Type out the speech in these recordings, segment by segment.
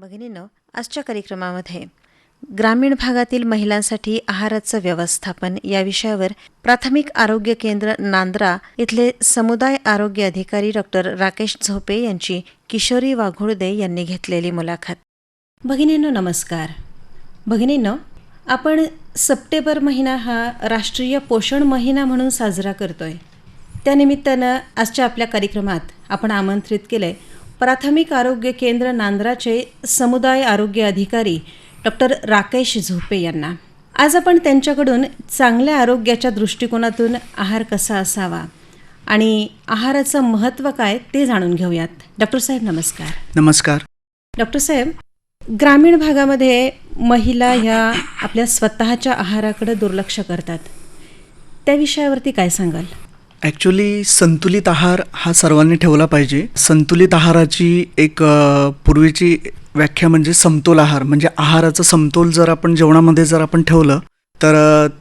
भगिनीनं आजच्या कार्यक्रमामध्ये ग्रामीण भागातील महिलांसाठी आहाराचं व्यवस्थापन या विषयावर प्राथमिक आरोग्य केंद्र नांद्रा इथले समुदाय आरोग्य अधिकारी डॉक्टर राकेश झोपे यांची किशोरी वाघोळदे यांनी घेतलेली मुलाखत. भगिनींनो नमस्कार. भगिनींनो आपण सप्टेंबर महिना हा राष्ट्रीय पोषण महिना म्हणून साजरा करतोय. त्यानिमित्तानं आजच्या आपल्या कार्यक्रमात आपण आमंत्रित केलंय प्राथमिक आरोग्य केंद्र नांद्राचे समुदाय आरोग्य अधिकारी डॉक्टर राकेश झोपे यांना. आज आपण त्यांच्याकडून चांगल्या आरोग्याच्या दृष्टिकोनातून आहार कसा असावा आणि आहाराचं महत्त्व काय ते जाणून घेऊयात. डॉक्टर साहेब नमस्कार. नमस्कार. डॉक्टर साहेब ग्रामीण भागामध्ये महिला ह्या आपल्या स्वतःच्या आहाराकडे दुर्लक्ष करतात. त्या विषयावरती काय सांगाल? ॲक्च्युली संतुलित आहार हा सर्वांनी ठेवला पाहिजे. संतुलित आहाराची एक पूर्वीची व्याख्या म्हणजे समतोल आहार. म्हणजे आहाराचा समतोल जर आपण जेवणामध्ये जर आपण ठेवलं तर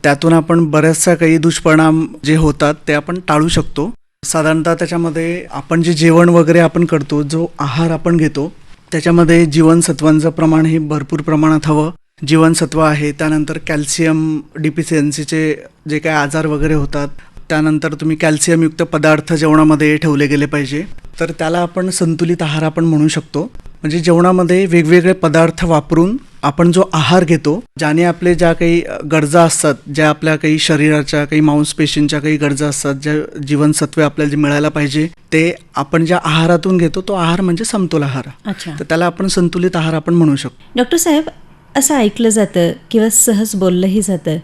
त्यातून आपण बऱ्याचशा काही दुष्परिणाम जे होतात ते आपण टाळू शकतो. साधारणतः त्याच्यामध्ये आपण जे जेवण वगैरे आपण करतो जो आहार आपण घेतो त्याच्यामध्ये जीवनसत्वांचं प्रमाण हे भरपूर प्रमाणात हवं. जीवनसत्व आहे त्यानंतर कॅल्शियम डिफिशियन्सीचे जे काय आजार वगैरे होतात त्यानंतर तुम्ही कॅल्शियमयुक्त पदार्थ जेवणामध्ये ठेवले गेले पाहिजे. तर त्याला आपण संतुलित आहार आपण म्हणू शकतो. म्हणजे जेवणामध्ये वेगवेगळे पदार्थ वापरून आपण जो आहार घेतो ज्याने आपले ज्या काही गरजा असतात ज्या आपल्या काही शरीराच्या काही मांसपेशींच्या काही गरजा असतात ज्या जीवनसत्वे आपल्याला जे मिळायला पाहिजे ते आपण ज्या आहारातून घेतो तो आहार म्हणजे समतोल आहार. अच्छा. तर त्याला आपण संतुलित आहार आपण म्हणू शकतो. डॉक्टर साहेब असं ऐकलं जातं किंवा सहज बोललंही जातं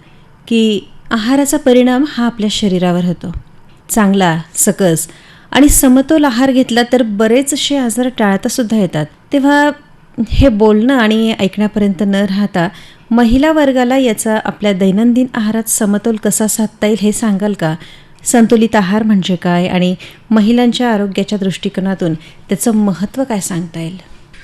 की आहाराचा परिणाम हा आपल्या शरीरावर होतो. चांगला सकस आणि समतोल आहार घेतला तर बरेचसे आजार टाळतासुद्धा येतात. तेव्हा हे बोलणं आणि ऐकण्यापर्यंत न राहता महिला वर्गाला याचा आपल्या दैनंदिन आहारात समतोल कसा साधता येईल हे सांगाल का? संतुलित आहार म्हणजे काय आणि महिलांच्या आरोग्याच्या दृष्टिकोनातून त्याचं महत्त्व काय सांगता येईल?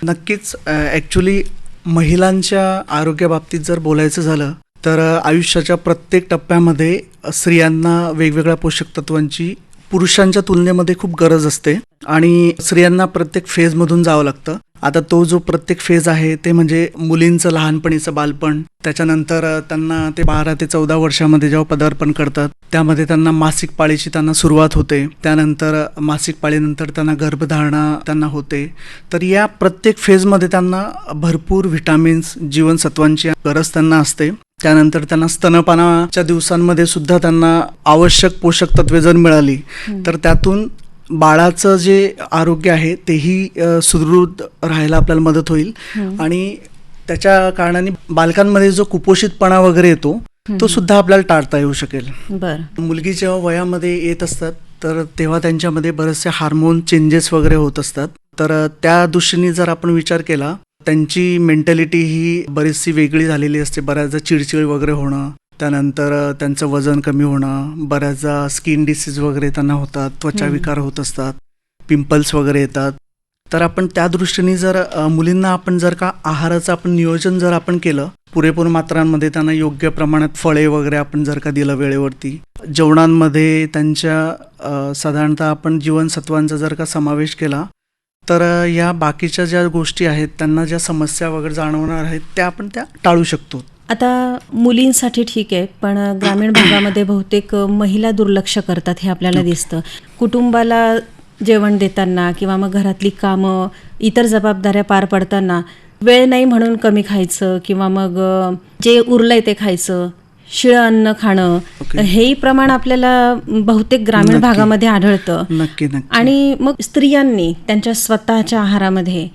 नक्कीच ॲक्च्युली महिलांच्या आरोग्याबाबतीत जर बोलायचं झालं तर आयुष्याच्या प्रत्येक टप्प्यामध्ये स्त्रियांना वेगवेगळ्या पोषक तत्वांची पुरुषांच्या तुलनेमध्ये खूप गरज असते. आणि स्त्रियांना प्रत्येक फेजमधून जावं लागतं. आता तो जो प्रत्येक फेज आहे ते म्हणजे मुलींचं लहानपणीचं बालपण. त्याच्यानंतर त्यांना ते बारा ते चौदा वर्षामध्ये जेव्हा पदार्पण करतात त्यामध्ये त्यांना मासिक पाळीची त्यांना सुरुवात होते. त्यानंतर मासिक पाळीनंतर त्यांना गर्भधारणा त्यांना होते. तर या प्रत्येक फेजमध्ये त्यांना भरपूर व्हिटॅमिन्स जीवनसत्वांची गरज त्यांना असते. त्यानंतर त्यांना स्तनपानाच्या दिवसांमध्ये सुद्धा त्यांना आवश्यक पोषक तत्वे जर मिळाली तर त्यातून बाळाचं जे आरोग्य आहे तेही सुदृढ राहायला आपल्याला मदत होईल. आणि त्याच्या कारणाने बालकांमध्ये जो कुपोषितपणा वगैरे येतो तो सुद्धा आपल्याला टाळता येऊ शकेल. बरं. मुलगी जेव्हा वयामध्ये येत असतात तर तेव्हा त्यांच्यामध्ये बरेचसे हार्मोन चेंजेस वगैरे होत असतात. तर त्या दृष्टीने जर आपण विचार केला त्यांची मेंटॅलिटी ही बरीचशी वेगळी झालेली असते. बऱ्याचदा चिडचिड वगैरे होणं त्यानंतर त्यांचं वजन कमी होणं बऱ्याचदा स्किन डिसीज वगैरे त्यांना होतात त्वचा विकार होत असतात पिंपल्स वगैरे येतात. तर आपण त्या दृष्टीने जर मुलींना आपण जर का आहाराचं आपण नियोजन जर आपण केलं पुरेपूर मात्रांमध्ये त्यांना योग्य प्रमाणात फळे वगैरे आपण जर का दिलं वेळेवरती जेवणांमध्ये त्यांच्या साधारणतः आपण जीवनसत्वांचा जर का समावेश केला तर या बाकीच्या ज्या गोष्टी आहेत त्यांना ज्या समस्या वगैरे जाणवणार आहेत त्या आपण त्या टाळू शकतो. आता मुलींसाठी ठीक आहे पण ग्रामीण भागामध्ये बहुतेक महिला दुर्लक्ष करतात हे आपल्याला दिसतं. कुटुंबाला जेवण देताना किंवा मग घरातली कामं इतर जबाबदाऱ्या पार पडताना वेळ नाही म्हणून कमी खायचं किंवा मग जे उरलंय ते खायचं. शिळं अन्न खाणं ओके. हेही प्रमाण आपल्याला बहुतेक ग्रामीण. भागामध्ये आढळतं. नक्की नक्की. आणि मग स्त्रियांनी त्यांच्या स्वतःच्या आहारामध्ये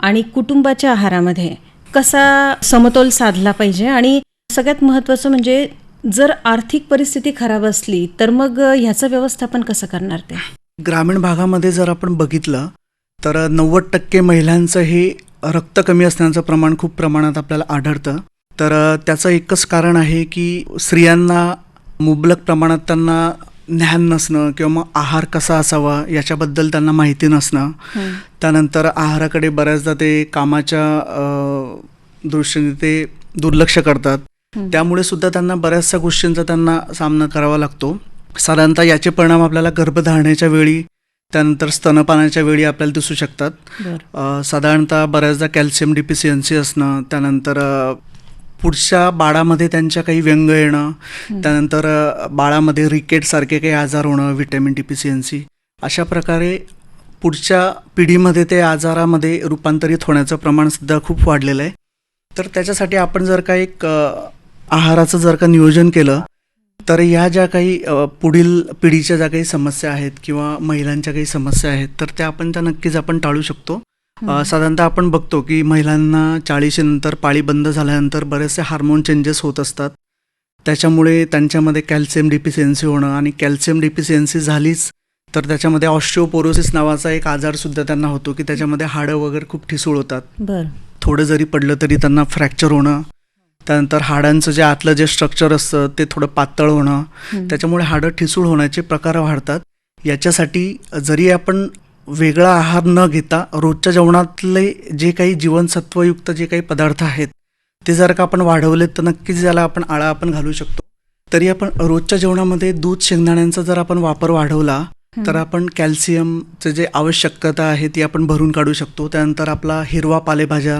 आणि कुटुंबाच्या आहारामध्ये कसा समतोल साधला पाहिजे? आणि सगळ्यात महत्त्वाचं म्हणजे जर आर्थिक परिस्थिती खराब असली तर मग ह्याचं व्यवस्थापन कसं करणार ते? ग्रामीण भागामध्ये जर आपण बघितलं तर नव्वद टक्के महिलांचं हे रक्त कमी असण्याचं प्रमाण खूप प्रमाणात आपल्याला आढळतं. तर त्याचं एकच कारण आहे की स्त्रियांना मुबलक प्रमाणात त्यांना ज्ञान नसणं किंवा मग आहार कसा असावा याच्याबद्दल त्यांना माहिती नसणं. त्यानंतर आहाराकडे बऱ्याचदा ते कामाच्या दृष्टीने ते दुर्लक्ष करतात. त्यामुळे सुद्धा त्यांना बऱ्याचशा गोष्टींचा त्यांना सामना करावा लागतो. साधारणतः याचे परिणाम आपल्याला गर्भधारणेच्या वेळी त्यानंतर स्तनपानाच्या वेळी आपल्याला दिसू शकतात. साधारणतः बऱ्याचदा कॅल्शियम डिफिशियन्सी असणं त्यानंतर पुढच्या बाळामध्ये त्यांच्या काही व्यंग येणं त्यानंतर बाळामध्ये रिकेटसारखे काही आजार होणं व्हिटॅमिन डिफिशियन्सी अशा प्रकारे पुढच्या पिढीमध्ये ते आजारामध्ये रूपांतरित होण्याचं प्रमाण सुद्धा खूप वाढलेलं आहे. तर त्याच्यासाठी आपण जर का एक आहाराचं जर का नियोजन केलं तर ह्या ज्या काही पुढील पिढीच्या ज्या काही समस्या आहेत किंवा महिलांच्या काही समस्या आहेत तर त्या आपण त्या नक्कीच आपण टाळू शकतो. साधारणतः आपण बघतो की महिलांना चाळीशीनंतर पाळी बंद झाल्यानंतर बरेचसे हार्मोन चेंजेस होत असतात. त्याच्यामुळे त्यांच्यामध्ये कॅल्शियम डिफिशियन्सी होणं आणि कॅल्शियम डिफिशियन्सी झालीच तर त्याच्यामध्ये ऑस्टिओपोरोसिस नावाचा एक आजारसुद्धा त्यांना होतो की त्याच्यामध्ये हाडं वगैरे खूप ठिसूळ होतात. बर. थोडं जरी पडलं तरी त्यांना फ्रॅक्चर होणं त्यानंतर हाडांचं जे आतलं जे स्ट्रक्चर असतं ते थोडं पातळ होणं त्याच्यामुळे हाडं ठिसूळ होण्याचे प्रकार वाढतात. याच्यासाठी जरी आपण वेगळा आहार न घेता रोजच्या जेवणातले जे काही जीवनसत्वयुक्त जे काही पदार्थ आहेत ते जर का आपण वाढवले तर नक्कीच याला आपण आळा आपण घालू शकतो. तरी आपण रोजच्या जेवणामध्ये दूध शेंगदाण्यांचा जर आपण वापर वाढवला तर आपण कॅल्शियमचं जे आवश्यकता आहे ती आपण भरून काढू शकतो. त्यानंतर आपला हिरवा पालेभाज्या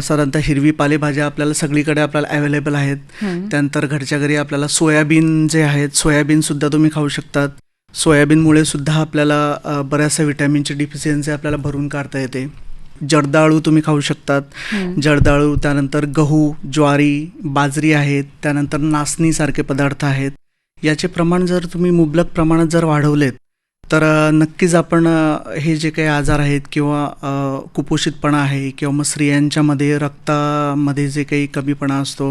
साधारणतः हिरवी पालेभाज्या आपल्याला सगळीकडे आपल्याला अवेलेबल आहेत. त्यानंतर घरच्या घरी आपल्याला सोयाबीन जे आहेत सोयाबीनसुद्धा तुम्ही खाऊ शकतात. सोयाबीनमुळे सुद्धा आपल्याला बऱ्याचशा विटॅमिनची डिफिशियन्सी आपल्याला भरून काढता येते. जर्दाळू तुम्ही खाऊ शकतात. जर्दाळू त्यानंतर गहू ज्वारी बाजरी आहेत त्यानंतर नाचणीसारखे पदार्थ आहेत. याचे प्रमाण जर तुम्ही मुबलक प्रमाणात जर वाढवलेत तर नक्कीच आपण हे जे काही आजार आहेत किंवा कुपोषितपणा आहे किंवा मग स्त्रियांच्यामध्ये रक्तामध्ये जे काही कमीपणा असतो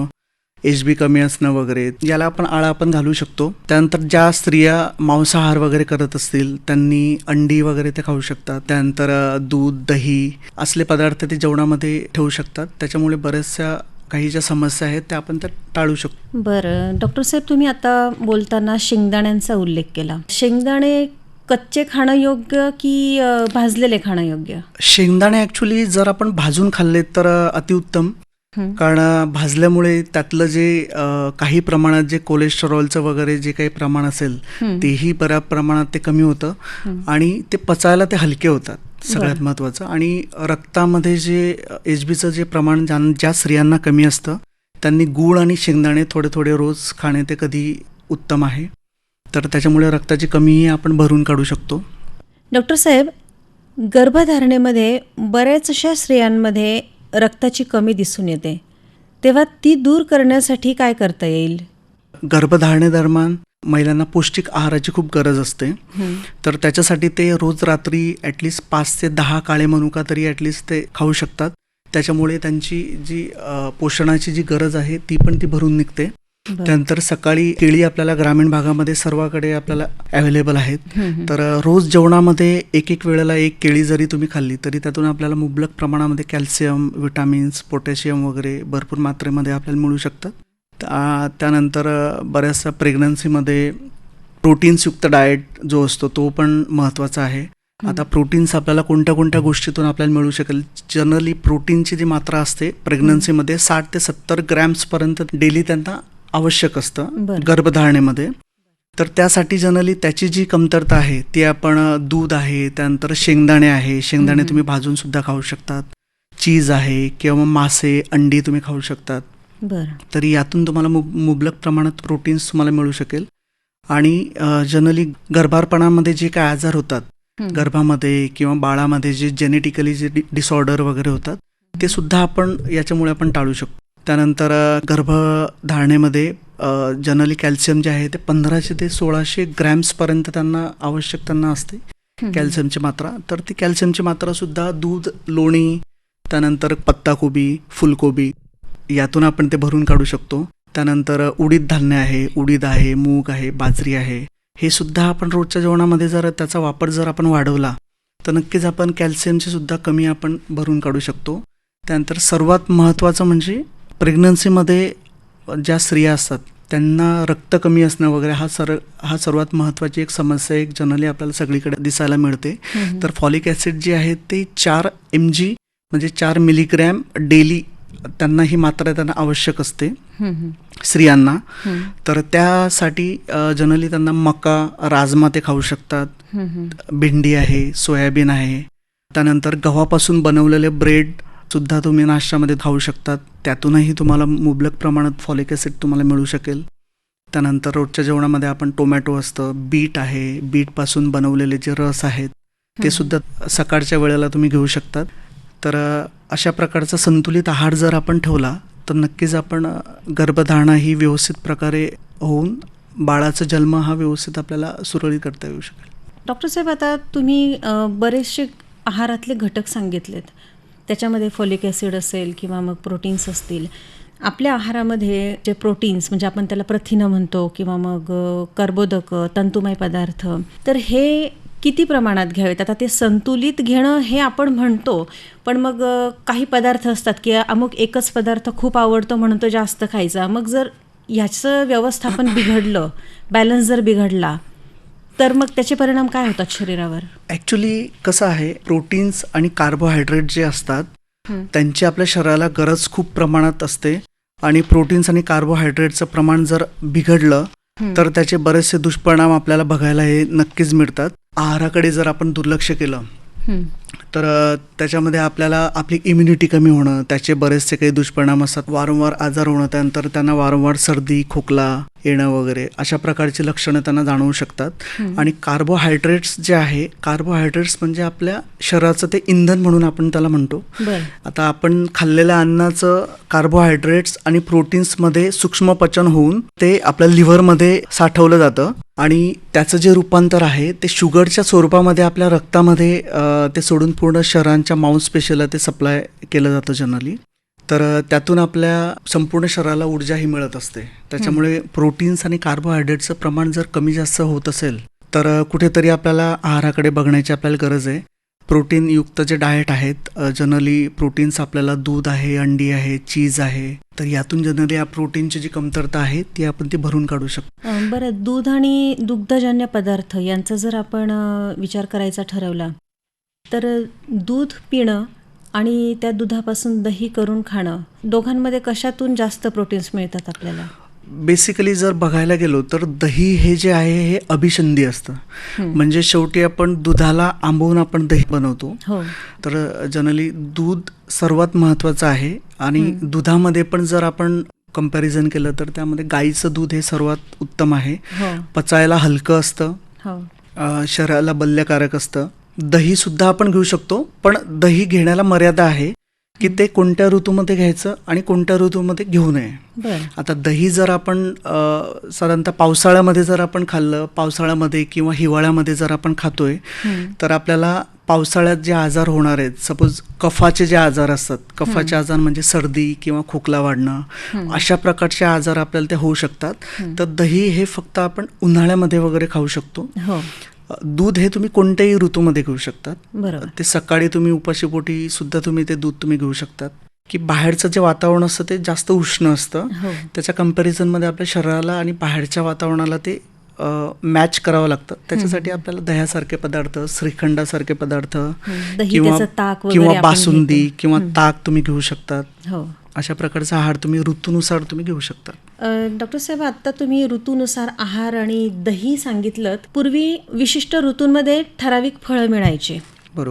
एच बी कमी असणं वगैरे याला आपण आळा आपण घालू शकतो. त्यानंतर ज्या स्त्रिया मांसाहार वगैरे करत असतील त्यांनी अंडी वगैरे ते खाऊ शकतात. त्यानंतर दूध दही असले पदार्थ ते जेवणामध्ये ठेवू शकतात. त्याच्यामुळे बऱ्याचशा काही ज्या समस्या आहेत त्या आपण त्या टाळू शकतो. बरं. डॉक्टर साहेब तुम्ही आता बोलताना शेंगदाण्यांचा उल्लेख केला. शेंगदाणे कच्चे खाणं योग्य की भाजलेले खाणं योग्य? शेंगदाणे ॲक्च्युली जर आपण भाजून खाल्ले तर अतिउत्तम. हं. कारण भाजल्यामुळे त्यातलं जे अ, काही प्रमाणात जे कोलेस्टेरॉलचं वगैरे जे काही प्रमाण असेल हं. तेही बऱ्या प्रमाणात ते कमी होतं हं. आणि ते पचायला ते हलके होतात सगळ्यात महत्त्वाचं आणि रक्तामध्ये जे एच बीचं जे प्रमाण ज्या ज्या स्त्रियांना कमी असतं त्यांनी गूळ आणि शेंगदाणे थोडे थोडे रोज खाणे ते कधी उत्तम आहे तर त्याच्यामुळे रक्ताची कमीही आपण भरून काढू शकतो डॉक्टर साहेब गर्भधारणेमध्ये बऱ्याच अशा स्त्रियांमध्ये रक्ताची कमी दिसून येते. तेव्हा ती दूर करण्यासाठी काय करता येईल? गर्भधारणेदरम्यान महिलांना पौष्टिक आहाराची खूप गरज असते. तर त्याच्यासाठी ते रोज रात्री ॲटलिस्ट पाच ते दहा काळे मनुका तरी ॲटलिस्ट ते खाऊ शकतात. त्याच्यामुळे त्यांची जी पोषणाची जी गरज आहे ती पण ती भरून निघते. त्यानंतर सकाळी केळी आपल्याला ग्रामीण भागामध्ये सर्वाकडे आपल्याला अवेलेबल आहेत. तर रोज जेवणामध्ये एक एक वेळेला एक केळी जरी तुम्ही खाल्ली तरी त्यातून आपल्याला मुबलक प्रमाणामध्ये कॅल्शियम विटामिन्स पोटॅशियम वगैरे भरपूर मात्रेमध्ये आपल्याला मिळू शकतात त्या- त्यानंतर बऱ्याचशा प्रेग्नन्सीमध्ये प्रोटीन्सयुक्त डाएट जो असतो तो पण महत्त्वाचा आहे. आता प्रोटीन्स आपल्याला कोणत्या कोणत्या गोष्टीतून आपल्याला मिळू शकेल? जनरली प्रोटीनची जी मात्रा असते प्रेग्नन्सीमध्ये साठ ते सत्तर ग्रॅम्सपर्यंत डेली त्यांना आवश्यक असतं. गर्भधारणेमध्ये. तर त्यासाठी जनरली त्याची जी कमतरता आहे ती आपण दूध आहे त्यानंतर शेंगदाणे आहे. शेंगदाणे तुम्ही भाजून सुद्धा खाऊ शकतात. चीज आहे किंवा मासे अंडी तुम्ही खाऊ शकतात. बरं. तरी यातून तुम्हाला मुब मुबलक प्रमाणात प्रोटीन्स तुम्हाला मिळू शकेल. आणि जनरली गर्भारपणामध्ये जे काय आजार होतात. गर्भामध्ये किंवा बाळामध्ये जे जेनेटिकली जे डिसऑर्डर वगैरे होतात ते सुद्धा आपण याच्यामुळे आपण टाळू शकतो. त्यानंतर गर्भधारणेमध्ये जनरली कॅल्शियम जे आहे ते पंधराशे ते सोळाशे ग्रॅम्सपर्यंत त्यांना आवश्यक त्यांना असते. कॅल्शियमची मात्रा. तर ती कॅल्शियमची मात्रा सुद्धा दूध लोणी त्यानंतर पत्ताकोबी फुलकोबी यातून आपण ते भरून काढू शकतो. त्यानंतर उडीद धान्य आहे उडीद आहे मूग आहे बाजरी आहे. हे सुद्धा आपण रोजच्या जेवणामध्ये जर त्याचा वापर जर आपण वाढवला तर नक्कीच आपण कॅल्शियमची सुद्धा कमी आपण भरून काढू शकतो. त्यानंतर सर्वात महत्त्वाचं म्हणजे प्रेग्नन्सीमध्ये ज्या स्त्रिया असतात त्यांना रक्त कमी असणं वगैरे हा सर हा सर्वात महत्त्वाची एक समस्या एक जनरली आपल्याला सगळीकडे दिसायला मिळते. तर फॉलिक ॲसिड जे आहे ते चार एम जी म्हणजे चार मिलीग्रॅम डेली त्यांना ही मात्रा त्यांना आवश्यक असते. स्त्रियांना. तर त्यासाठी जनरली त्यांना मका राजमा ते खाऊ शकतात. भेंडी आहे सोयाबीन आहे. त्यानंतर गव्हापासून बनवलेले ब्रेड सुद्धा तुम्ही नाश्त्यामध्ये खाऊ शकतात. त्यातूनही तुम्हाला मुबलक प्रमाणात फॉलिक ॲसिड तुम्हाला मिळू शकेल. त्यानंतर रोजच्या जेवणामध्ये आपण टोमॅटो असतं बीट आहे. बीटपासून बनवलेले जे रस आहेत ते सुद्धा सकाळच्या वेळेला तुम्ही घेऊ शकतात. तर अशा प्रकारचा संतुलित आहार जर आपण ठेवला तर नक्कीच आपण गर्भधारणा ही व्यवस्थित प्रकारे होऊन बाळाचा जन्म हा व्यवस्थित आपल्याला सुरळीत करता येऊ शकेल. डॉक्टर साहेब आता तुम्ही बरेचसे आहारातले घटक सांगितलेत. त्याच्यामध्ये फॉलिक ॲसिड असेल किंवा मग प्रोटीन्स असतील आपल्या आहारामध्ये जे प्रोटीन्स म्हणजे आपण त्याला प्रथिनं म्हणतो किंवा मग कर्बोदकं तंतुमय पदार्थ तर हे किती प्रमाणात घ्यावेत? आता ते संतुलित घेणं हे आपण म्हणतो पण मग काही पदार्थ असतात की अमुक एकच पदार्थ खूप आवडतो म्हणून तो जास्त खायचा. मग जर ह्याचं व्यवस्थापन बिघडलं बॅलन्स जर बिघडला तर मग त्याचे परिणाम काय होतात शरीरावर? ॲक्च्युली कसं आहे प्रोटीन्स आणि कार्बोहायड्रेट जे असतात त्यांची आपल्या शरीराला गरज खूप प्रमाणात असते. आणि प्रोटीन्स आणि कार्बोहायड्रेटचं प्रमाण जर बिघडलं तर त्याचे बरेचसे दुष्परिणाम आपल्याला बघायला हे नक्कीच मिळतात. आहाराकडे जर आपण दुर्लक्ष केलं तर त्याच्यामध्ये आपल्याला आपली इम्युनिटी कमी होणं त्याचे बरेचसे काही दुष्परिणाम असतात. वारंवार आजार होणं त्यानंतर त्यांना वारंवार सर्दी खोकला येणं वगैरे अशा प्रकारची लक्षणं त्यांना जाणवू शकतात. आणि कार्बोहायड्रेट्स जे आहे कार्बोहायड्रेट्स म्हणजे आपल्या शरीराचं ते इंधन म्हणून आपण त्याला म्हणतो. आता आपण खाल्लेल्या अन्नाचं कार्बोहायड्रेट्स आणि प्रोटीन्समध्ये सूक्ष्म पचन होऊन ते आपल्या लिव्हरमध्ये साठवलं जातं. आणि त्याचं जे रूपांतर आहे ते शुगरच्या स्वरूपामध्ये आपल्या रक्तामध्ये ते सोडून पूर्ण शरीरांच्या मांसपेशीला ते सप्लाय केलं जातं जनरली तर त्यातून आपल्या संपूर्ण शरीराला ऊर्जा ही मिळत असते. त्याच्यामुळे प्रोटीन्स आणि कार्बोहायड्रेटचं प्रमाण जर कमी जास्त होत असेल तर कुठेतरी आपल्याला आहाराकडे बघण्याची आपल्याला गरज आहे. प्रोटीन युक्त जे डाएट आहेत जनरली प्रोटीन्स आपल्याला दूध आहे अंडी आहे चीज आहे तर यातून जनरली या प्रोटीनची जी कमतरता आहे ती आपण ती भरून काढू शकतो. बरं दूध आणि दुग्धजन्य पदार्थ यांचा जर आपण विचार करायचा ठरवला तर दूध पिणं आणि त्या दुधापासून दही करून खाणं दोघांमध्ये कशातून जास्त प्रोटीन्स मिळतात आपल्याला? बेसिकली जर बघायला गेलो तर दही हे जे आहे हे अभिसंधी असतं. म्हणजे शेवटी आपण दुधाला आंबवून आपण दही बनवतो. हो. तर जनरली दूध सर्वात महत्त्वाचं आहे आणि दुधामध्ये पण जर आपण कंपॅरिझन केलं तर त्यामध्ये गाईचं दूध हे सर्वात उत्तम आहे. हो. पचायला हलकं असतं. हो. शरीराला बल्यकारक असतं. दही सुद्धा आपण घेऊ शकतो पण दही घेण्याला मर्यादा आहे की ते कोणत्या ऋतूमध्ये घ्यायचं आणि कोणत्या ऋतूमध्ये घेऊ नये. आता दही जर आपण साधारणतः पावसाळ्यामध्ये जर आपण खाल्लं पावसाळ्यामध्ये किंवा हिवाळ्यामध्ये जर आपण खातोय तर आपल्याला पावसाळ्यात जे आजार होणार आहेत सपोज कफाचे जे आजार असतात कफाचे आजार म्हणजे सर्दी किंवा खोकला वाढणं अशा प्रकारचे आजार आपल्याला ते होऊ शकतात. तर दही हे फक्त आपण उन्हाळ्यामध्ये वगैरे खाऊ शकतो. हो. दूध हे तुम्ही कोणत्याही ऋतूमध्ये घेऊ शकतात. बरोबर. ते सकाळी तुम्ही उपाशीपोटी सुद्धा तुम्ही ते दूध तुम्ही घेऊ शकतात. की बाहेरचं जे वातावरण असतं ते जास्त उष्ण असतं. हो. त्याच्या कम्पॅरिझनमध्ये आपल्या शरीराला आणि बाहेरच्या वातावरणाला ते मॅच करावं लागतं. त्याच्यासाठी आपल्याला दह्यासारखे पदार्थ श्रीखंडासारखे पदार्थ किंवा किंवा बासुंदी. किंवा ताक तुम्ही घेऊ शकतात. हो. अशा प्रकारचा आहार तुम्ही ऋतूनुसार तुम्ही घेऊ शकता डॉक्टर साहेब आता तुम्ही ऋतूनुसार आहार आणि दही सांगितलं पूर्वी विशिष्ट ऋतूंमध्ये ठराविक फळं मिळायची.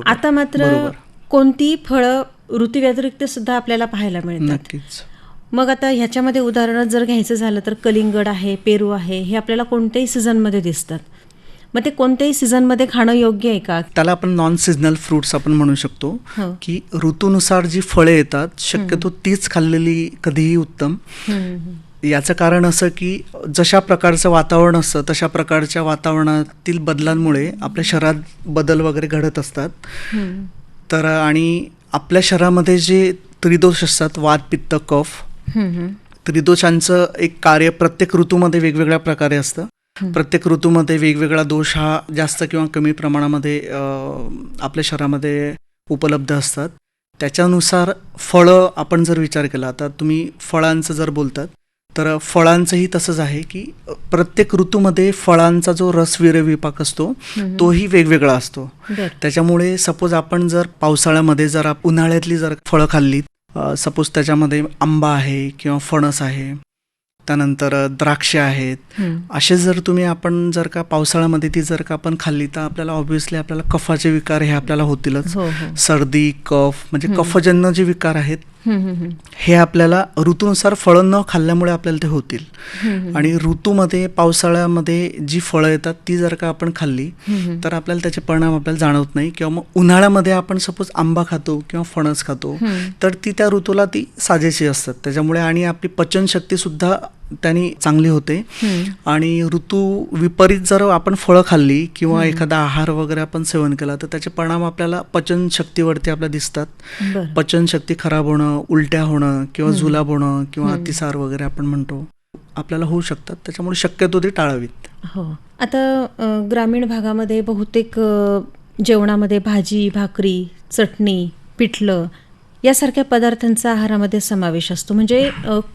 आता मात्र. कोणती फळं ऋतूव्यतिरिक्त सुद्धा आपल्याला पाहायला मिळतात. नक्कीच. मग आता ह्याच्यामध्ये उदाहरण जर घ्यायचं झालं तर कलिंगड आहे पेरू आहे हे आपल्याला कोणत्याही सीझनमध्ये दिसतात. मग ते कोणत्याही सीझनमध्ये खाणं योग्य आहे का? त्याला आपण नॉन सिजनल फ्रुट्स आपण म्हणू शकतो. हो. की ऋतूनुसार जी फळे येतात शक्यतो तीच खाल्लेली कधीही उत्तम. याचं कारण असं की जशा प्रकारचं वातावरण असतं तशा प्रकारच्या वातावरणातील बदलांमुळे आपल्या शरीरात बदल वगैरे घडत असतात. तर आणि आपल्या शरीरामध्ये जे त्रिदोष असतात वात पित्त कफ त्रिदोषांचं एक कार्य प्रत्येक ऋतूमध्ये वेगवेगळ्या प्रकारे असतं. प्रत्येक ऋतूमध्ये वेगवेगळा दोष हा जास्त किंवा कमी प्रमाणामध्ये आपल्या शरीरामध्ये उपलब्ध असतात. त्याच्यानुसार फळं आपण जर विचार केला तर तुम्ही फळांचं जर बोलतात तर फळांचंही तसंच आहे की प्रत्येक ऋतूमध्ये फळांचा जो रसविर विपाक असतो तोही वेगवेगळा असतो. त्याच्यामुळे सपोज आपण जर पावसाळ्यामध्ये जर उन्हाळ्यातली जर फळं खाल्लीत सपोज त्याच्यामध्ये आंबा आहे किंवा फणस आहे त्यानंतर द्राक्षे आहेत. असे जर तुम्ही आपण जर का पावसाळ्यामध्ये ती जर का आपण खाल्ली तर आपल्याला ऑब्व्हियसली आपल्याला कफाचे विकार हे आपल्याला होतीलच. हो हो. सर्दी कफ म्हणजे. कफजन्य जे विकार आहेत हे आपल्याला ऋतूनुसार फळं न खाल्ल्यामुळे आपल्याला ते होतील. आणि ऋतूमध्ये पावसाळ्यामध्ये जी फळं येतात ती जर का आपण खाल्ली तर आपल्याला त्याचे परिणाम आपल्याला जाणवत नाही. किंवा मग उन्हाळ्यामध्ये आपण सपोज आंबा खातो किंवा फणस खातो तर ती त्या ऋतूला ती साजेशी असतात. त्याच्यामुळे आणि आपली पचनशक्ती सुद्धा त्यांनी चांगली होते. आणि ऋतू विपरीत जर आपण फळं खाल्ली किंवा एखादा आहार वगैरे आपण सेवन केला तर त्याचे परिणाम आपल्याला पचनशक्तीवरती आपल्याला दिसतात. पचनशक्ती खराब होणं उलट्या होणं किंवा जुलाब होणं किंवा अतिसार वगैरे आपण म्हणतो आपल्याला होऊ शकतात. त्याच्यामुळे शक्यतो ते टाळावीत. हो. आता ग्रामीण भागामध्ये बहुतेक जेवणामध्ये भाजी भाकरी चटणी पिठलं यासारख्या पदार्थांचा आहारामध्ये समावेश असतो. म्हणजे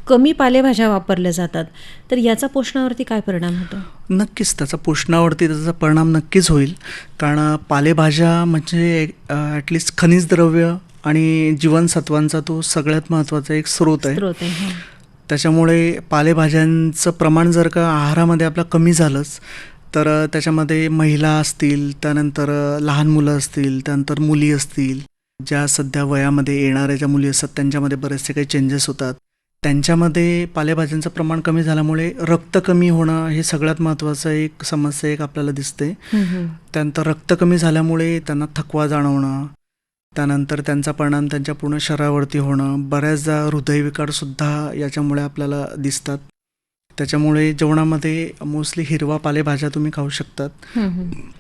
कमी पालेभाज्या वापरल्या जातात. तर याचा पोषणावरती काय परिणाम होतो? नक्कीच. त्याचा पोषणावरती त्याचा परिणाम नक्कीच होईल. कारण पालेभाज्या म्हणजे ॲटलिस्ट खनिज द्रव्य आणि जीवनसत्वांचा तो सगळ्यात महत्त्वाचा एक स्रोत आहे. स्रोत आहे हो. त्याच्यामुळे पालेभाज्यांचं प्रमाण जर का आहारामध्ये आपलं कमी झालंच तर त्याच्यामध्ये महिला असतील त्यानंतर लहान मुलं असतील त्यानंतर मुली असतील ज्या सध्या वयामध्ये येणाऱ्या ज्या मुली असतात त्यांच्यामध्ये बरेचसे काही चेंजेस होतात. त्यांच्यामध्ये पालेभाज्यांचं प्रमाण कमी झाल्यामुळे रक्त कमी होणं हे सगळ्यात महत्त्वाचं एक समस्या एक आपल्याला दिसते. त्यानंतर रक्त कमी झाल्यामुळे त्यांना थकवा जाणवणं त्यानंतर त्यांचा परिणाम त्यांच्या पूर्ण शरीरावरती होणं बऱ्याचदा हृदयविकारसुद्धा याच्यामुळे आपल्याला दिसतात. त्याच्यामुळे जेवणामध्ये मोस्टली हिरवा पालेभाज्या तुम्ही खाऊ शकतात.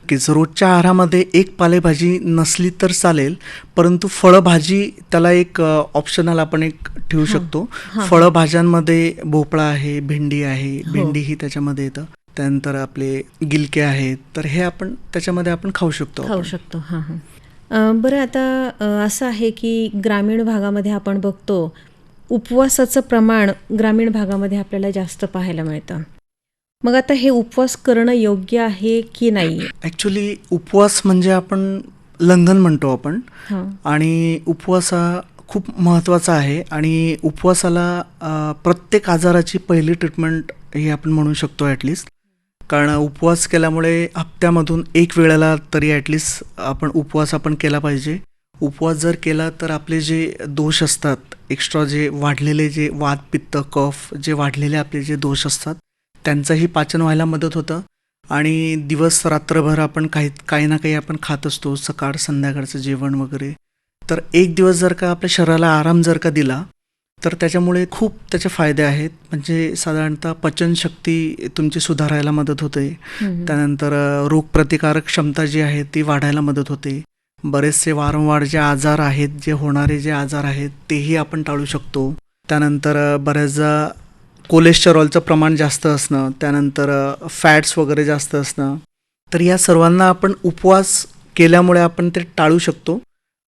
की जर रोजच्या आहारामध्ये एक पालेभाजी नसली तर चालेल परंतु फळभाजी त्याला एक ऑप्शनल आपण एक ठेवू. शकतो. फळभाज्यांमध्ये भोपळा आहे भेंडी आहे हो. भेंडी ही त्याच्यामध्ये येतं त्यानंतर आपले गिलके आहेत तर हे आपण त्याच्यामध्ये आपण खाऊ शकतो खाऊ. शकतो हां हां बरं आता असं आहे की ग्रामीण भागामध्ये आपण बघतो उपवासाचं प्रमाण ग्रामीण भागामध्ये आपल्याला जास्त पाहायला मिळतं. मग आता हे उपवास करणं योग्य आहे की नाही? ॲक्च्युली उपवास म्हणजे आपण लंघन म्हणतो आपण. आणि उपवास हा खूप महत्त्वाचा आहे. आणि उपवासाला प्रत्येक आजाराची पहिली ट्रीटमेंट ही आपण म्हणू शकतो ॲटलिस्ट कारण उपवास केल्यामुळे हप्त्यामधून एक वेळेला तरी ॲटलिस्ट आपण उपवास आपण केला पाहिजे. उपवास जर केला तर आपले जे दोष असतात एक्स्ट्रा जे वाढलेले जे वात पित्त कफ जे वाढलेले आपले जे दोष असतात त्यांचंही पाचन व्हायला मदत होतं. आणि दिवस रात्रभर आपण काही काही ना काही आपण खात असतो सकाळ संध्याकाळचं जेवण वगैरे. तर एक दिवस जर का आपल्या शरीराला आराम जर का दिला तर त्याच्यामुळे खूप त्याचे फायदे आहेत. म्हणजे साधारणतः पचनशक्ती तुमची सुधारायला मदत होते. त्यानंतर रोगप्रतिकारक क्षमता जी आहे ती वाढायला मदत होते. बरेचसे वारंवार जे आजार आहेत जे होणारे जे आजार आहेत तेही आपण टाळू शकतो. त्यानंतर बऱ्याचदा कोलेस्टेरॉलचं प्रमाण जास्त असणं त्यानंतर फॅट्स वगैरे जास्त असणं. तर या सर्वांना आपण उपवास केल्यामुळे आपण ते टाळू शकतो.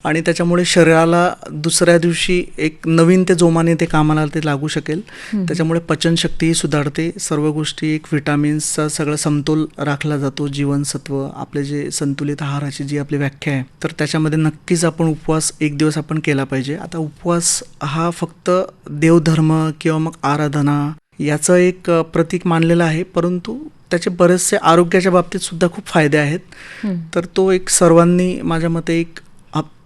आणि त्याच्यामुळे शरीराला दुसऱ्या दिवशी एक नवीन ते जोमाने ते कामाला ते लागू शकेल. त्याच्यामुळे पचनशक्तीही सुधारते. सर्व गोष्टी एक व्हिटॅमिन्सचा सगळं समतोल राखला जातो. जीवनसत्व आपले जे संतुलित आहाराची जी आपली व्याख्या आहे तर त्याच्यामध्ये नक्कीच आपण उपवास एक दिवस आपण केला पाहिजे. आता उपवास हा फक्त देवधर्म किंवा मग आराधना याचं एक प्रतीक मानलेलं आहे. परंतु त्याचे बरेचसे आरोग्याच्या बाबतीत सुद्धा खूप फायदे आहेत. तर तो एक सर्वांनी माझ्या मते एक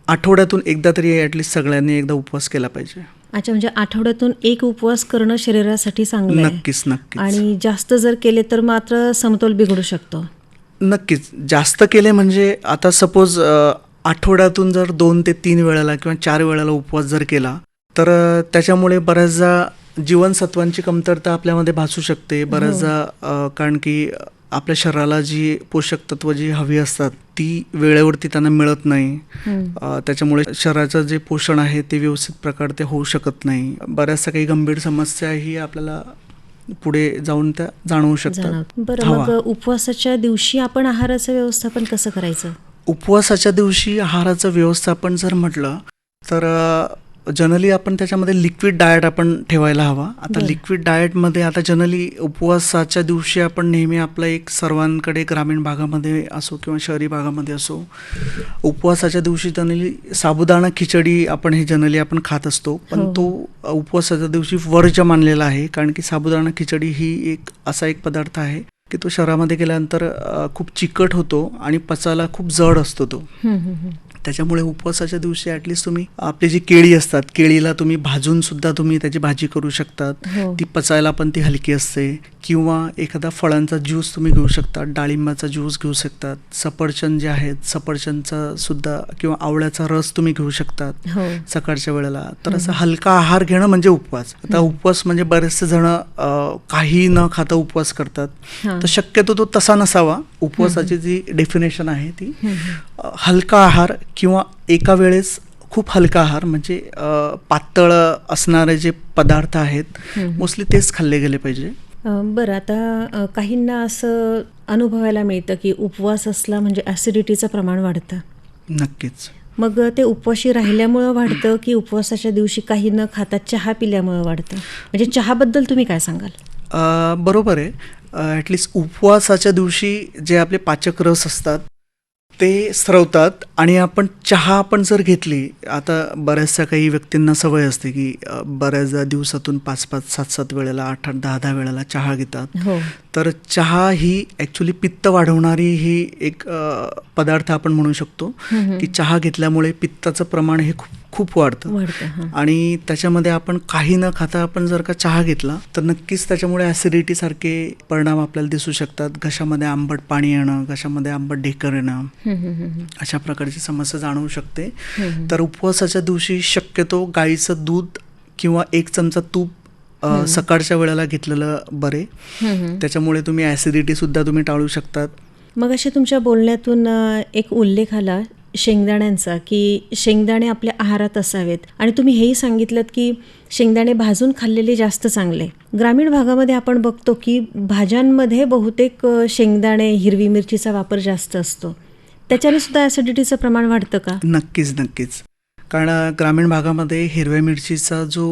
आठवड्यातून एकदा तरी ॲटलिस्ट सगळ्यांनी एकदा उपवास केला पाहिजे. अच्छा म्हणजे आठवड्यातून एक उपवास करणं शरीरासाठी चांगलं नक्कीच नक्कीच. आणि जास्त जर केले तर मात्र समतोल बिघडू शकतो. नक्कीच. जास्त केले म्हणजे आता सपोज आठवड्यातून जर दोन ते तीन वेळेला किंवा चार वेळेला उपवास जर केला तर त्याच्यामुळे बऱ्याचदा जीवनसत्वांची कमतरता आपल्यामध्ये भासू शकते. बऱ्याचदा अ, कारण की आपल्या शरीराला जी पोषक तत्व जी हवी असतात ती वेळेवरती त्यांना मिळत नाही. त्याच्यामुळे शरीराचं जे पोषण आहे ते व्यवस्थित प्रकारे ते होऊ शकत नाही. बऱ्याचशा काही गंभीर समस्याही आपल्याला पुढे जाऊन त्या जाणवू शकतात. बरं. मग उपवासाच्या दिवशी आपण आहाराचं व्यवस्थापन कसं करायचं? उपवासाच्या दिवशी आहाराचं व्यवस्थापन जर म्हटलं तर जनरली आपण त्याच्यामध्ये लिक्विड डाएट आपण ठेवायला हवा आता. लिक्विड डाएटमध्ये आता जनरली उपवासाच्या दिवशी आपण नेहमी आपला एक सर्वांकडे ग्रामीण भागामध्ये असो किंवा शहरी भागामध्ये असो उपवासाच्या दिवशी जनरली साबुदाणा खिचडी आपण हे जनरली आपण खात असतो पण हो. तो उपवासाच्या दिवशी वर्ज्य मानलेला आहे कारण की साबुदाणा खिचडी ही एक असा एक पदार्थ आहे की तो शहरामध्ये गेल्यानंतर खूप चिकट होतो आणि पचायला खूप जड असतो तो. त्याच्यामुळे उपवासाच्या दिवशी ॲटलिस्ट तुम्ही आपली जी केळी असतात केळीला तुम्ही भाजून सुद्धा तुम्ही त्याची भाजी करू शकतात. हो. ती पचायला पण ती हलकी असते. किंवा एखादा फळांचा ज्यूस तुम्ही घेऊ शकता डाळिंबाचा ज्यूस घेऊ शकतात. सफरचंद जे आहेत सफरचंदचा सुद्धा किंवा आवळ्याचा रस तुम्ही घेऊ शकतात हो. सकाळच्या वेळेला. तर असं हलका आहार घेणं म्हणजे उपवास. आता उपवास म्हणजे बरेचसे जण काही न खाता उपवास करतात. तर शक्यतो तो तसा नसावा. उपवासाची जी डेफिनेशन आहे ती हलका आहार किंवा एका वेळेस खूप हलका आहार म्हणजे पातळ असणारे जे पदार्थ आहेत. मोस्टली तेच खाल्ले गेले पाहिजे. बरं आता काहींना असं अनुभवायला मिळतं की उपवास असला म्हणजे ॲसिडिटीचं प्रमाण वाढतं. नक्कीच. मग ते उपवाशी राहिल्यामुळं वाढतं की उपवासाच्या दिवशी काही न खाता चहा पिल्यामुळं वाढतं? म्हणजे चहाबद्दल तुम्ही काय सांगाल? बरोबर आहे. ॲटलिस्ट उपवासाच्या दिवशी जे आपले पाचक रस असतात ते स्रवतात आणि आपण चहा आपण जर घेतली आता बऱ्याचशा काही व्यक्तींना सवय असते की बऱ्याचदा दिवसातून पाच पाच सात सात वेळेला आठ आठ दहा दहा वेळेला चहा घेतात हो तर चहा ही ॲक्च्युली पित्त वाढवणारी ही एक पदार्थ आपण म्हणू शकतो. की चहा घेतल्यामुळे पित्ताचं प्रमाण हे खूप खूप वाढतं. आणि त्याच्यामध्ये आपण काही न खाता आपण जर का चहा घेतला तर नक्कीच त्याच्यामुळे ॲसिडिटी सारखे परिणाम आपल्याला दिसू शकतात. घशामध्ये आंबट पाणी येणं घशामध्ये आंबट ढेकर येणं. अशा प्रकारची समस्या जाणवू शकते. तर उपवासाच्या दिवशी शक्यतो गाईचं दूध किंवा एक चमचा तूप सकाळच्या वेळेला घेतलेलं बरे. त्याच्यामुळे तुम्ही ॲसिडिटी सुद्धा तुम्ही टाळू शकतात. मग असे तुमच्या बोलण्यातून एक उल्लेख आला शेंगदाण्यांचा की शेंगदाणे आपल्या आहारात असावेत. आणि तुम्ही हेही सांगितलं की शेंगदाणे भाजून खाल्लेले जास्त चांगले. ग्रामीण भागामध्ये आपण बघतो की भाज्यांमध्ये बहुतेक शेंगदाणे हिरवी मिरचीचा वापर जास्त असतो. त्याच्याने सुद्धा ॲसिडिटीचं प्रमाण वाढतं का? नक्कीच नक्कीच. कारण ग्रामीण भागामध्ये हिरव्या मिरचीचा जो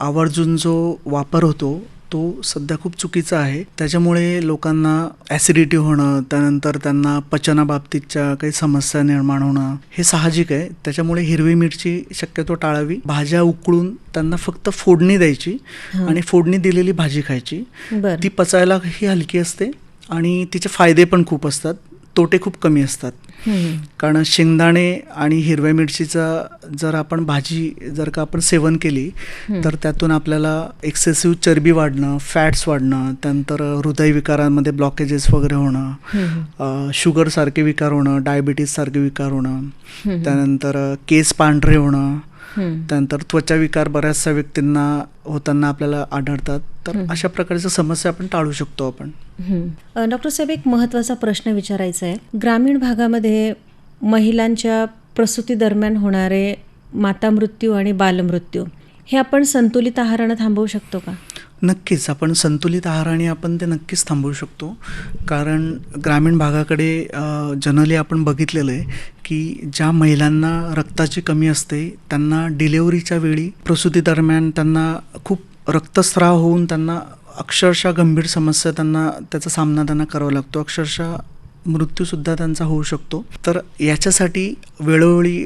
आवर्जून जो वापर होतो तो सध्या खूप चुकीचा आहे. त्याच्यामुळे लोकांना ॲसिडिटी होणं त्यानंतर त्यांना पचनाबाबतीतच्या काही समस्या निर्माण होणं हे साहजिक आहे. त्याच्यामुळे हिरवी मिरची शक्यतो टाळावी. भाज्या उकळून त्यांना फक्त फोडणी द्यायची आणि फोडणी दिलेली भाजी खायची. ती पचायला ही हलकी असते आणि तिचे फायदे पण खूप असतात. तोटे खूप कमी असतात. कारण शेंगदाणे आणि हिरव्या मिरचीचा जर आपण भाजी जर का आपण सेवन केली तर त्यातून आपल्याला एक्सेसिव्ह चरबी वाढणं फॅट्स वाढणं त्यानंतर हृदयविकारांमध्ये ब्लॉकेजेस वगैरे होणं शुगरसारखे विकार होणं डायबिटीजसारखे विकार होणं त्यानंतर केस पांढरे होणं. त्यानंतर त्वचा विकार बऱ्याचशा व्यक्तींना होताना आपल्याला आढळतात. तर अशा प्रकारच्या समस्या आपण टाळू शकतो आपण. डॉक्टर साहेब एक महत्त्वाचा प्रश्न विचारायचा आहे ग्रामीण भागामध्ये महिलांच्या प्रसूती दरम्यान होणारे मातामृत्यू आणि बालमृत्यू हे आपण संतुलित आहारानं थांबवू शकतो का? नक्कीच. आपण संतुलित आहाराने आपण ते नक्कीच थांबवू शकतो. कारण ग्रामीण भागाकडे जनरली आपण बघितलेलं आहे की ज्या महिलांना रक्ताची कमी असते त्यांना डिलेवरीच्या वेळी प्रसूतीदरम्यान त्यांना खूप रक्तस्राव होऊन त्यांना अक्षरशः गंभीर समस्या त्यांना त्याचा सामना त्यांना करावा लागतो. अक्षरशः मृत्यूसुद्धा त्यांचा होऊ शकतो. तर याच्यासाठी वेळोवेळी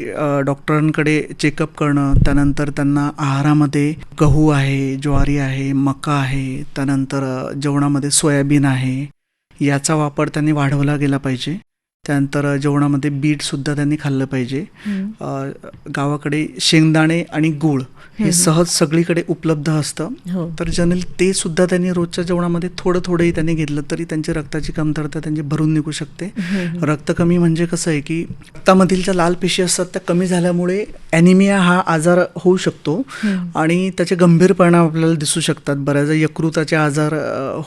डॉक्टरांकडे चेकअप करणं त्यानंतर त्यांना आहारामध्ये गहू आहे ज्वारी आहे मका आहे त्यानंतर जेवणामध्ये सोयाबीन आहे याचा वापर त्यांनी वाढवला गेला पाहिजे. त्यानंतर जेवणामध्ये बीटसुद्धा त्यांनी खाल्लं पाहिजे. गावाकडे शेंगदाणे आणि गूळ हे सहज सगळीकडे उपलब्ध असतं. हो. तर जनरली ते सुद्धा त्यांनी रोजच्या जेवणामध्ये थोडं थोडंही त्यांनी घेतलं तरी त्यांची रक्ताची कमतरता त्यांची भरून निघू शकते. रक्त कमी म्हणजे कसं आहे की रक्तामधील ज्या लाल पेशी असतात त्या कमी झाल्यामुळे ॲनिमिया हा आजार होऊ शकतो आणि त्याचे गंभीर परिणाम आपल्याला दिसू शकतात. बऱ्याचदा यकृताचे आजार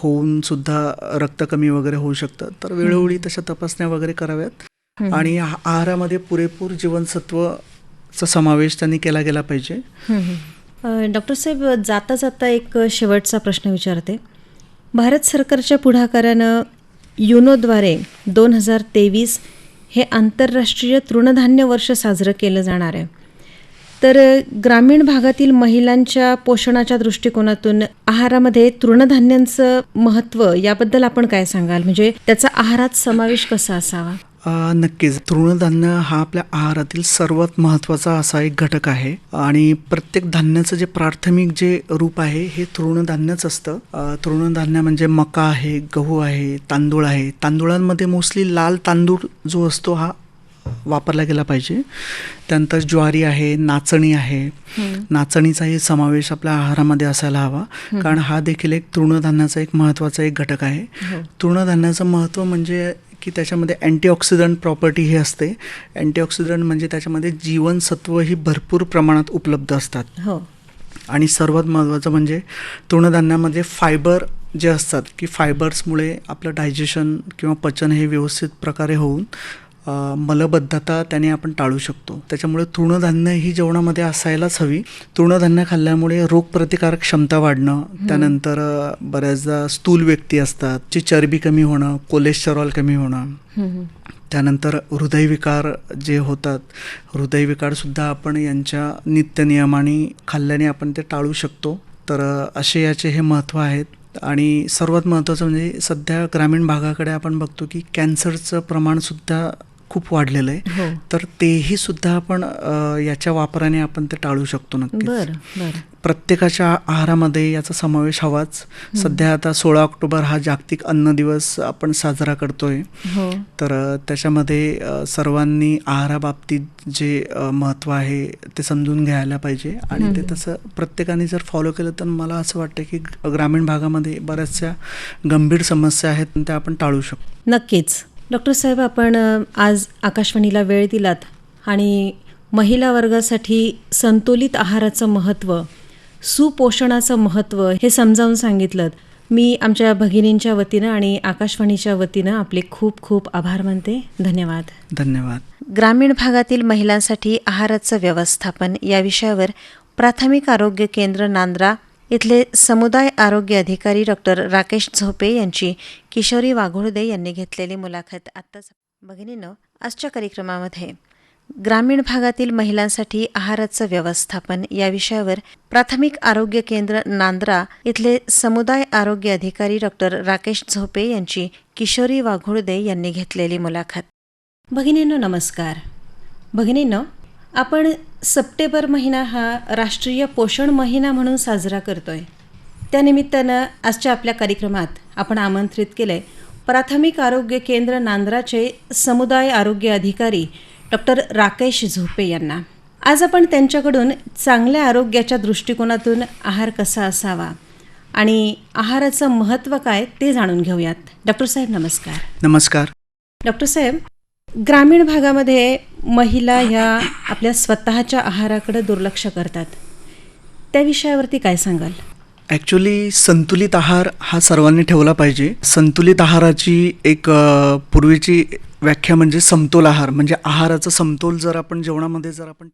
होऊन सुद्धा रक्त कमी वगैरे होऊ शकतं. तर वेळोवेळी तशा तपासण्या वगैरे कराव्यात. आणि आह- आहारामध्ये पुरेपूर जीवनसत्वचा समावेश त्यांनी केला गेला पाहिजे. डॉक्टर साहेब जाता जाता एक शेवटचा प्रश्न विचारते. भारत सरकारच्या पुढाकारानं युनोद्वारे दोन हजार तेवीस हे आंतरराष्ट्रीय तृणधान्य वर्ष साजरं केलं जाणार आहे. तर ग्रामीण भागातील महिलांच्या पोषणाच्या दृष्टिकोनातून आहारामध्ये तृणधान्यांचं महत्त्व याबद्दल आपण काय सांगाल? म्हणजे त्याचा आहारात समावेश कसा असावा? नक्कीच. तृणधान्य हा आपल्या आहारातील सर्वात महत्त्वाचा असा एक घटक आहे. आणि प्रत्येक धान्याचं जे प्राथमिक जे रूप आहे हे तृणधान्यच असतं. तृणधान्य म्हणजे मका आहे गहू आहे तांदूळ आहे. तांदूळांमध्ये मोस्टली लाल तांदूळ जो असतो हा वापरला गेला पाहिजे. त्यानंतर ज्वारी आहे नाचणी आहे. नाचणीचाही समावेश आपल्या आहारामध्ये असायला हवा. कारण हा देखील एक तृणधान्याचा एक महत्त्वाचा एक घटक आहे. तृणधान्याचं महत्त्व म्हणजे की त्याच्यामध्ये अँटीऑक्सिडंट प्रॉपर्टी ही असते. अँटीऑक्सिडंट म्हणजे त्याच्यामध्ये जीवनसत्व ही भरपूर प्रमाणात उपलब्ध असतात. हो. आणि सर्वात महत्त्वाचं म्हणजे तृणधान्यामध्ये फायबर जे असतात की फायबर्समुळे आपलं डायजेशन किंवा पचन हे व्यवस्थित प्रकारे होऊन मलबद्धता त्याने आपण टाळू शकतो. त्याच्यामुळे तृणधान्य ही जेवणामध्ये असायलाच हवी. तृणधान्य खाल्ल्यामुळे रोगप्रतिकारक क्षमता वाढणं त्यानंतर बऱ्याचदा स्थूल व्यक्ती असतात जी चरबी कमी होणं कोलेस्टेरॉल कमी होणं. त्यानंतर हृदयविकार जे होतात हृदयविकारसुद्धा आपण यांच्या नित्यनियमाने खाल्ल्याने आपण ते टाळू शकतो. तर असे याचे हे महत्त्व आहेत. आणि सर्वात महत्त्वाचं म्हणजे सध्या ग्रामीण भागाकडे आपण बघतो की कॅन्सरचं प्रमाणसुद्धा खूप वाढलेलं आहे. हो. तर तेही सुद्धा आपण याच्या वापराने आपण ते टाळू शकतो नक्की प्रत्येकाच्या आहारामध्ये याचा समावेश हवाच. सध्या आता सोळा ऑक्टोबर हा जागतिक अन्न दिवस आपण साजरा करतोय. हो. तर त्याच्यामध्ये सर्वांनी आहाराबाबतीत जे अ, महत्त्व आहे ते समजून घ्यायला पाहिजे. आणि ते तसं प्रत्येकाने जर फॉलो केलं तर मला असं वाटतं की ग्रामीण भागामध्ये बऱ्याचशा गंभीर समस्या आहेत त्या आपण टाळू शकतो. नक्कीच. डॉक्टर साहेब आपण आज आकाशवाणीला वेळ दिलात आणि महिला वर्गासाठी संतुलित आहाराचं महत्त्व सुपोषणाचं महत्त्व हे समजावून सांगितलं मी आमच्या भगिनींच्या वतीनं आणि आकाशवाणीच्या वतीनं आपले खूप खूप आभार मानते. धन्यवाद. धन्यवाद. ग्रामीण भागातील महिलांसाठी आहाराचं व्यवस्थापन या विषयावर प्राथमिक आरोग्य केंद्र नांद्रा इथले समुदाय आरोग्य अधिकारी डॉक्टर राकेश झोपे यांची किशोरी वाघोळदे यांनी घेतलेली मुलाखत आत्ताच भगिनीनं आजच्या कार्यक्रमामध्ये ग्रामीण भागातील महिलांसाठी आहाराचं व्यवस्थापन या विषयावर प्राथमिक आरोग्य केंद्र नांद्रा इथले समुदाय आरोग्य अधिकारी डॉक्टर राकेश झोपे यांची किशोरी वाघोळदे यांनी घेतलेली मुलाखत. भगिनींनो नमस्कार. भगिनींनो आपण सप्टेंबर महिना हा राष्ट्रीय पोषण महिना म्हणून साजरा करतोय. त्यानिमित्तानं आजच्या आपल्या कार्यक्रमात आपण आमंत्रित केलंय प्राथमिक आरोग्य केंद्र नांद्राचे समुदाय आरोग्य अधिकारी डॉक्टर राकेश झोपे यांना. आज आपण त्यांच्याकडून चांगल्या आरोग्याच्या दृष्टिकोनातून आहार कसा असावा आणि आहाराचं महत्त्व काय ते जाणून घेऊयात. डॉक्टर साहेब नमस्कार. नमस्कार. डॉक्टर साहेब ग्रामीण भागामध्ये महिला ह्या आपल्या स्वतःच्या आहाराकडे दुर्लक्ष करतात. त्या विषयावरती काय सांगाल? ॲक्च्युली संतुलित आहार हा सर्वांनी ठेवला पाहिजे. संतुलित आहाराची एक पूर्वीची व्याख्या म्हणजे समतोल आहार. म्हणजे आहाराचा समतोल जर आपण जेवणामध्ये जर आपण